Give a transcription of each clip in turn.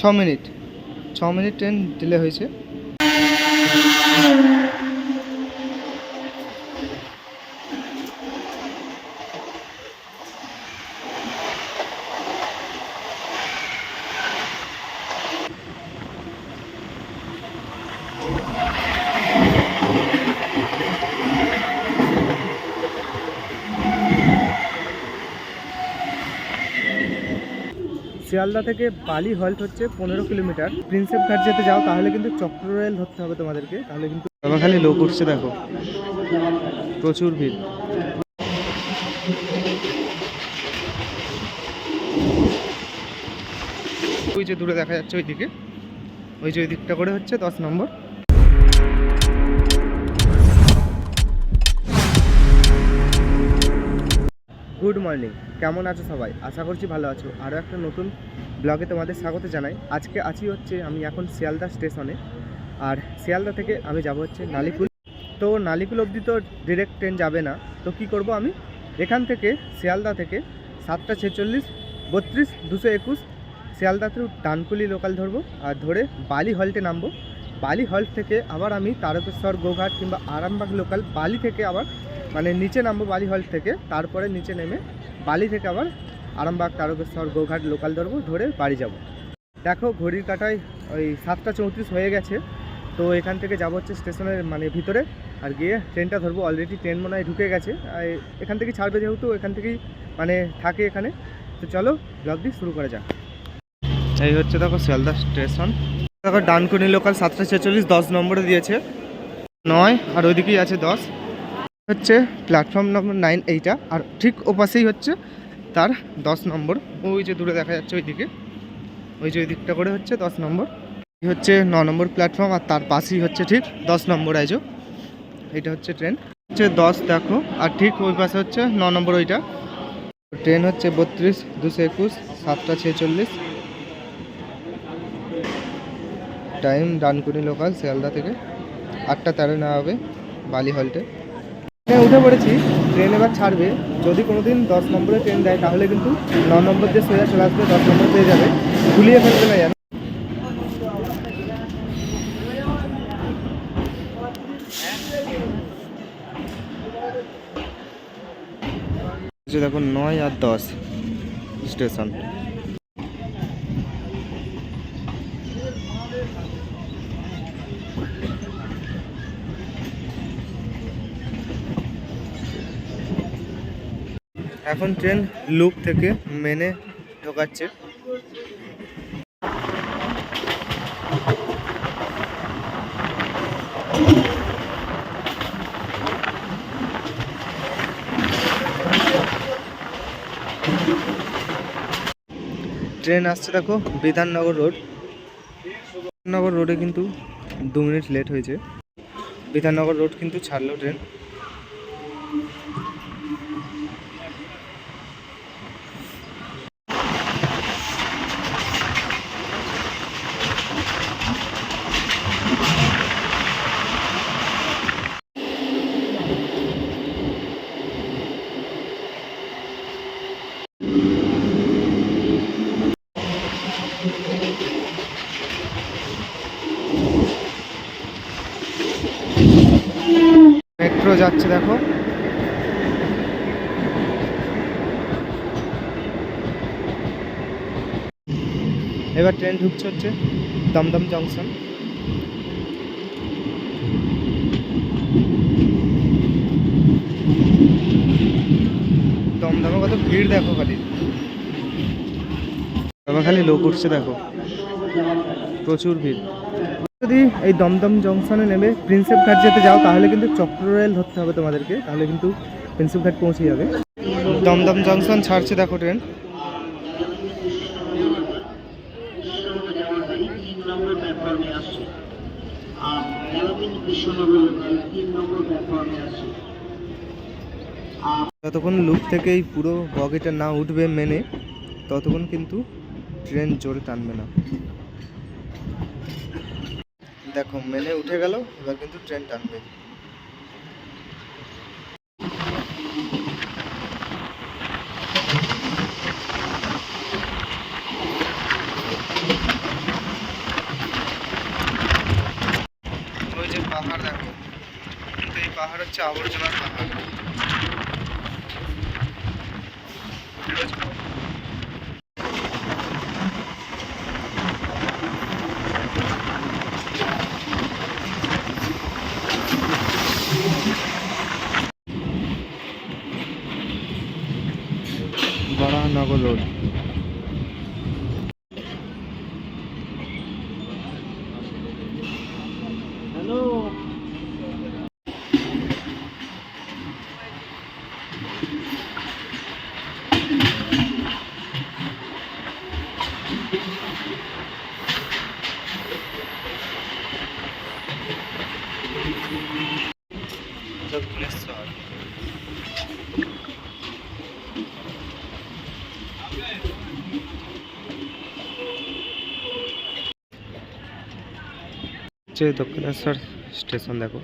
ছ মিনিট। ছ minute train delay হয়েছে। শিয়ালদা থেকে বালি হল্ট হচ্ছে পনেরো কিলোমিটার। প্রিন্সেপ ঘাট যেতে যাও, তাহলে কিন্তু চক্র রেল ধরতে হবে তোমাদেরকে। তাহলে কিন্তু খালি লোক উঠছে, দেখো। প্রচুর ভিড়। ওই যে দূরে দেখা যাচ্ছে ওইদিকে। ওই যে ওই দিকটা করে হচ্ছে দশ নম্বর। গুড মর্নিং কেমন আছো সবাই? আশা করছি ভালো আছো। আরও একটা নতুন ব্লগে তোমাদের স্বাগত জানাই। আজকে আছি হচ্ছে আমি এখন শিয়ালদা স্টেশনে। আর শিয়ালদা থেকে আমি যাব হচ্ছে নালিকুল। তো নালিকুল অবধি তো ডিরেক্ট ট্রেন যাবে না। তো কি করব আমি? এখান থেকে শিয়ালদা থেকে সাতটা ছেচল্লিশ, বত্রিশ, দুশো একুশ শিয়ালদা থ্রু ডানকুলি লোকাল ধরবো। আর ধরে বালি হল্টে নামবো। বালি হল্ট থেকে আবার আমি তারকেশ্বর, গোঘাট কিংবা আরামবাগ লোকাল বালি থেকে আবার মানে নিচে নামবো বালি হল্ট থেকে। তারপরে নিচে নেমে বালি থেকে আবার আরামবাগ তারকেশ্বর গোঘাট লোকাল ধরবো, ধরে বাড়ি যাব। দেখো ঘড়ির কাটায় ওই সাতটা চৌত্রিশ হয়ে গেছে, তো এখান থেকে যাব হচ্ছে স্টেশনের মানে ভিতরে, আর গিয়ে ট্রেনটা ধরবো। অলরেডি ট্রেন মনে হয় ঢুকে গেছে, আর এখান থেকে ছাড়বে যেহেতু, এখান থেকেই মানে থাকে এখানে। তো চলো ব্লগটি শুরু করা যাক। এই হচ্ছে দেখো শিয়ালদা স্টেশন। দেখো ডানকুনি লোকাল সাতটা ছেচল্লিশ, দশ নম্বরে দিয়েছে। নয়, আর ওইদিকেই আছে দশ। হচ্ছে প্ল্যাটফর্ম নম্বর নাইন এইটা, আর ঠিক ওপাশেই হচ্ছে তার দশ নম্বর। ওই যে দূরে দেখা যাচ্ছে ওইদিকে। ওই যে ওই দিকটা করে হচ্ছে দশ নম্বর। হচ্ছে ন নম্বর প্ল্যাটফর্ম আর তার পাশেই হচ্ছে ঠিক দশ নম্বর আইজো এটা হচ্ছে ট্রেন হচ্ছে দশ দেখো, আর ঠিক ওই পাশে হচ্ছে ন নম্বর ওইটা। ট্রেন হচ্ছে বত্রিশ, দুশো একুশ, সাতটা ছেচল্লিশ। টাইম ডানকুনি লোকাল শিয়ালদা থেকে। আটটা তেরো নেওয়া হবে, বালি হল্টে ট্রেনে উঠে পড়েছি। ট্রেন এবার ছাড়বে। যদি কোনো দিন দশ নম্বরে ট্রেন দেয়, তাহলে কিন্তু ন নম্বর দিয়ে সোজা চলে আসবে, দশ নম্বর পেয়ে যাবে। গুলিয়ে ফেলবে না দেখুন নয় আর দশ স্টেশন। এখন ট্রেন লুপ থেকে মেনে ঢোকাচ্ছে। ট্রেন আসছে দেখো, বিধাননগর রোড। বিধাননগর রোডে কিন্তু দু মিনিট লেট হয়েছে। বিধাননগর রোড কিন্তু ছাড়লো ট্রেন। যাচ্ছে, দেখো। এবার ট্রেন ঢুকছে হচ্ছে দমদম জংশন। দমদমে কত ভিড় দেখো খালি। খালি লোক উঠছে, দেখো। প্রচুর ভিড়। যদি এই দমদম জংশনে নেমে প্রিন্সেপ ঘাট যেতে যাও, তাহলে কিন্তু চক্র রেল ধরতে হবে তোমাদেরকে, তাহলে কিন্তু প্রিন্সেপ ঘাট পৌঁছে যাবে। দমদম জংশন ছাড়ছে, দেখো ট্রেন যতক্ষণ লুপ থেকে এই পুরো বগিটা না উঠবে মেনে, ততক্ষণ কিন্তু ট্রেন জোরে টানবে না। দেখো মেনে উঠে গেল, এবার কিন্তু ট্রেন টানবে। ওই যে পাহাড় দেখো কিন্তু এই পাহাড় হচ্ছে আবর্জনার পাহাড়। হচ্ছে দক্ষিণেশ্বর স্টেশন দেখো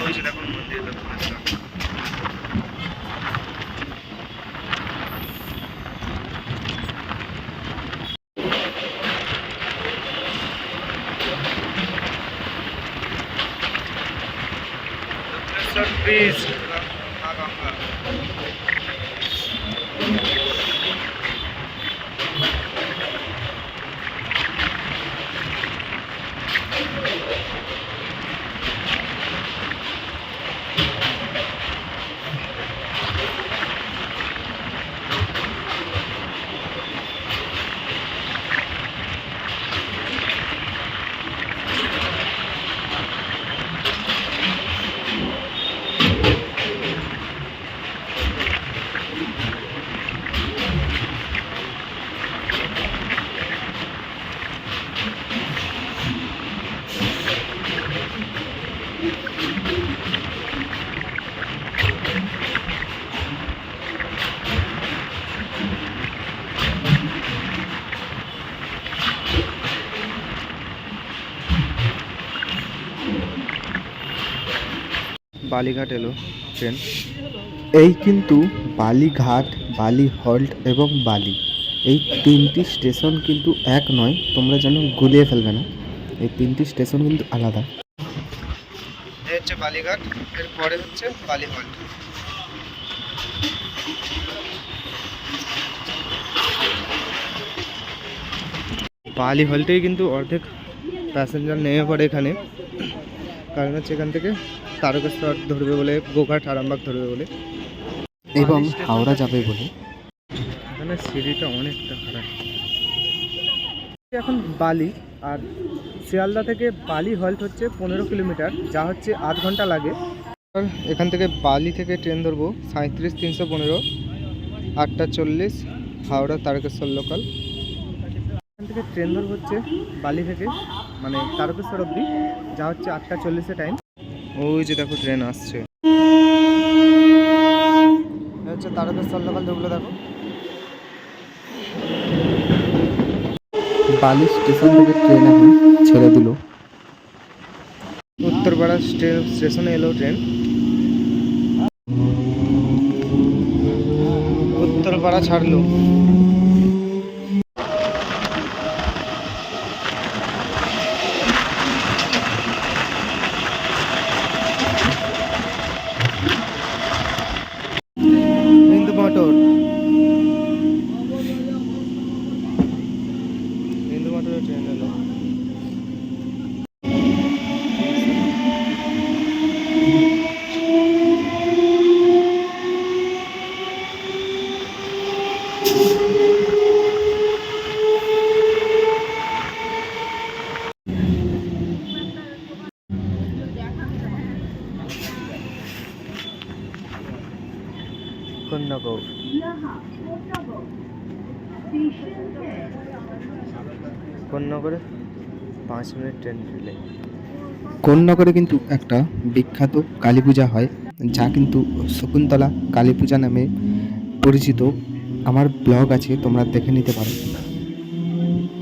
ওই যে দেখুন মন্দির দক্ষিণেশ্বর দক্ষিণেশ্বর বালিঘাট এলো ট্রেন। এই কিন্তু বালিঘাট বালি হল্ট এবং বালি। এই তিনটি স্টেশন কিন্তু এক নয় তোমরা যেন গুলিয়ে ফেলবে না। এই তিনটি স্টেশন কিন্তু আলাদা। হচ্ছে বালিঘাট এরপরে হচ্ছে বালি হল্ট বালি হল্টেই কিন্তু অর্ধেক প্যাসেঞ্জার নেমে পড়ে এখানে। কারণ হচ্ছে এখান থেকে তারকেশ্বর ধরবে বলে গোঘাট আরামবাগ ধরবে বলে। এবং হাওড়া যাবে বলে। এখানে সিঁড়িটা অনেকটা খারাপ। এখন বালি আর শিয়ালদা থেকে বালি হল্ট হচ্ছে পনেরো কিলোমিটার যা হচ্ছে আধ ঘণ্টা লাগে। এখান থেকে বালি থেকে ট্রেন ধরবো সাঁত্রিশ তিনশো পনেরো আটটা চল্লিশ হাওড়া তারকেশ্বর লোকাল এখান থেকে ট্রেন ধরবো হচ্ছে বালি থেকে মানে তারকেশ্বর অবধি যা হচ্ছে আটটা চল্লিশে টাইম ওই যে দেখো ট্রেন আসছে। এটা হচ্ছে তারকেশ্বর লোকাল ঢুকলো দেখো। বালি স্টেশন থেকে ট্রেন এখন ছেড়ে দিল। উত্তরপাড়া স্টেশনে এলো ট্রেন উত্তরপাড়া ছাড়লো। কন্যাগরে। পাঁচ মিনিট ট্রেন কোন্নগরে কিন্তু একটা বিখ্যাত কালী পূজা হয়, যা কিন্তু শকুন্তলা কালী পূজা নামে পরিচিত। আমার ব্লগ আছে, তোমরা দেখে নিতে পারো।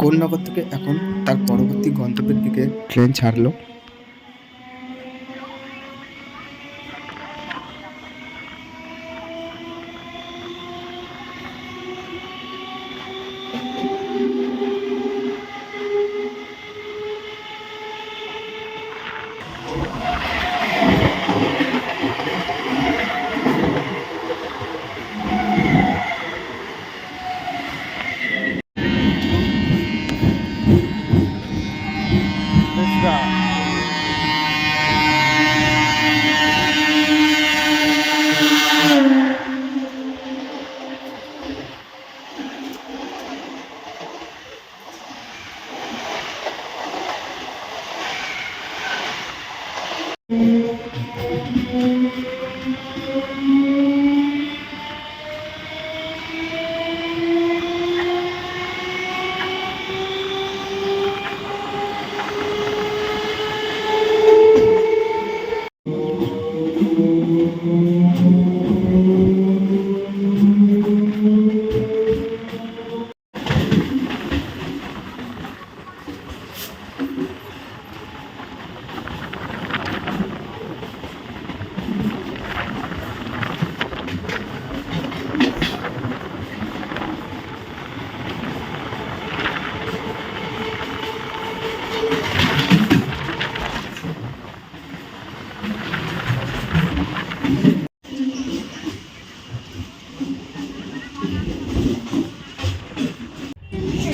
কোন্নগর থেকে এখন তার পরবর্তী গন্তব্যের দিকে ট্রেন ছাড়লো।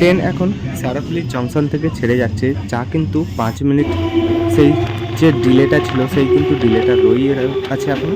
ট্রেন এখন সারাফুলি জংশন থেকে ছেড়ে যাচ্ছে, যা কিন্তু পাঁচ মিনিট সেই যে ডিলেটা ছিল, সেই কিন্তু ডিলেটা রয়ে আছে এখন।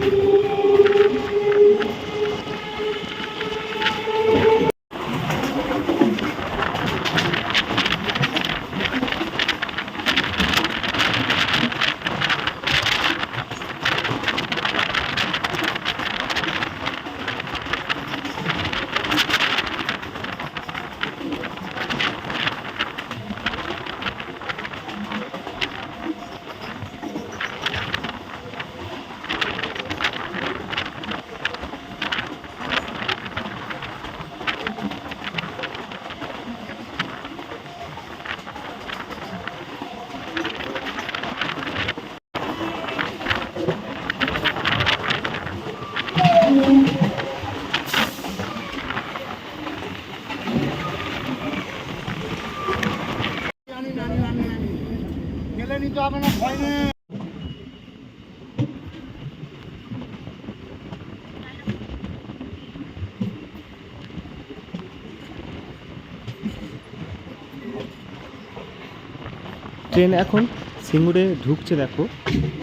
ট্রেন এখন সিঙ্গুরে ঢুকছে দেখো।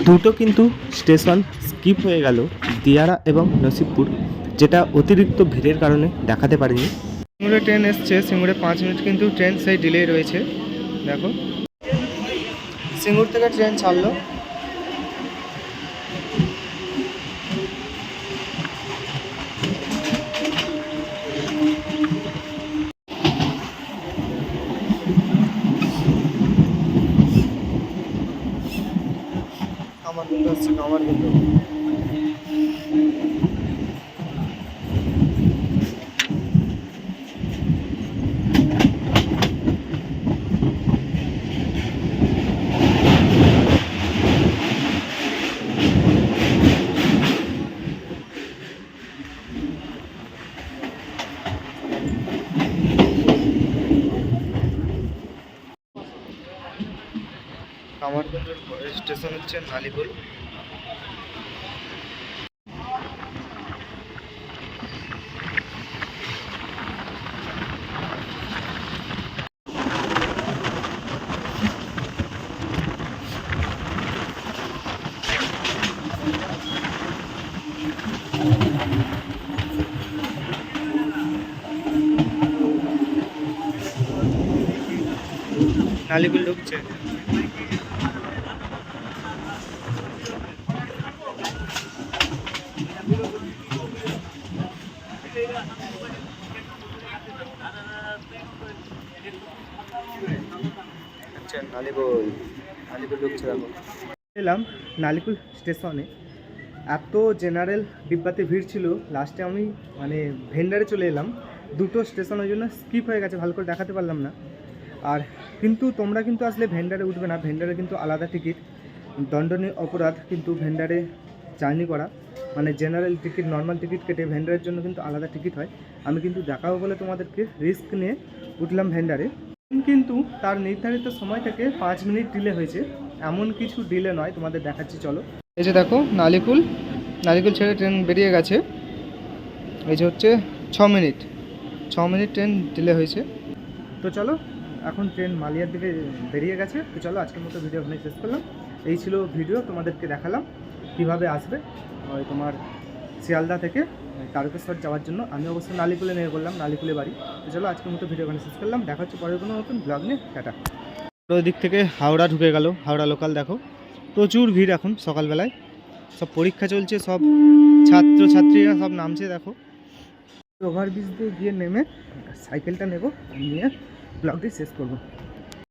দুটো কিন্তু স্টেশন স্কিপ হয়ে গেল, দিয়ারা এবং নসিবপুর, যেটা অতিরিক্ত ভিড়ের কারণে দেখাতে পারিনি। সিঙ্গুরে ট্রেন এসছে, সিঙ্গুরে পাঁচ মিনিট কিন্তু ট্রেন সেই ডিলে রয়েছে। দেখো। সিঙ্গুর থেকে ট্রেন ছাড়লো। আমার কিন্তু আসছে আমার আমার স্টেশন হচ্ছে নালিপুর নালিপুর ঢুকছে। আচ্ছা নালিকুল এলাম নালিকুল স্টেশনে। এত জেনারেল ডিব্বাতে ভিড় ছিল লাস্টে আমি মানে ভেন্ডারে চলে এলাম। দুটো স্টেশন ওই জন্য স্কিপ হয়ে গেছে, ভালো করে দেখাতে পারলাম না। আর কিন্তু তোমরা কিন্তু আসলে ভেন্ডারে উঠবে না ভেন্ডারে কিন্তু আলাদা টিকিট দণ্ডনীয় অপরাধ কিন্তু ভেন্ডারে জার্নি করা। মানে জেনারেল টিকিট নর্মাল টিকিট কেটে ভেন্ডারের জন্য কিন্তু আলাদা টিকিট হয়। আমি কিন্তু দেখাবো বলে তোমাদেরকে রিস্ক নিয়ে উঠলাম ভেন্ডারে কিন্তু তার নির্ধারিত সময় থেকে পাঁচ মিনিট ডিলে হয়েছে। এমন কিছু ডিলে নয়, তোমাদের দেখাচ্ছি, চলো। এই যে দেখো, নালিকুল। নালিকুল ছেড়ে ট্রেন বেরিয়ে গেছে। এই যে হচ্ছে ছ মিনিট। ছ মিনিট ট্রেন ডিলে হয়েছে। তো চলো, এখন ট্রেন মালিয়ার দিকে বেরিয়ে গেছে। তো চলো, আজকের মতো ভিডিও ওখানে শেষ করলাম। এই ছিল ভিডিও তোমাদেরকে দেখালাম। কীভাবে আসবে? ওই তোমার শিয়ালদা থেকে তারকেশ্বর যাওয়ার জন্য। আমি অবশ্য নালিকুলে নিয়ে বললাম নালিকুলে বাড়ি। তো চলো আজকের মতো ভিডিও শেষ করলাম। দেখা হচ্ছে পরের কোনো নতুন ব্লগ নিয়ে। টাটা। ওই দিক থেকে হাওড়া ঢুকে গেল। হাওড়া লোকাল দেখো। প্রচুর ভিড় এখন সকালবেলায়। সব পরীক্ষা চলছে সব ছাত্র ছাত্রীরা সব নামছে দেখো। ওভারব্রিজ দিয়ে গিয়ে নেমে সাইকেলটা নেব নিয়ে ব্লগটি শেষ করব।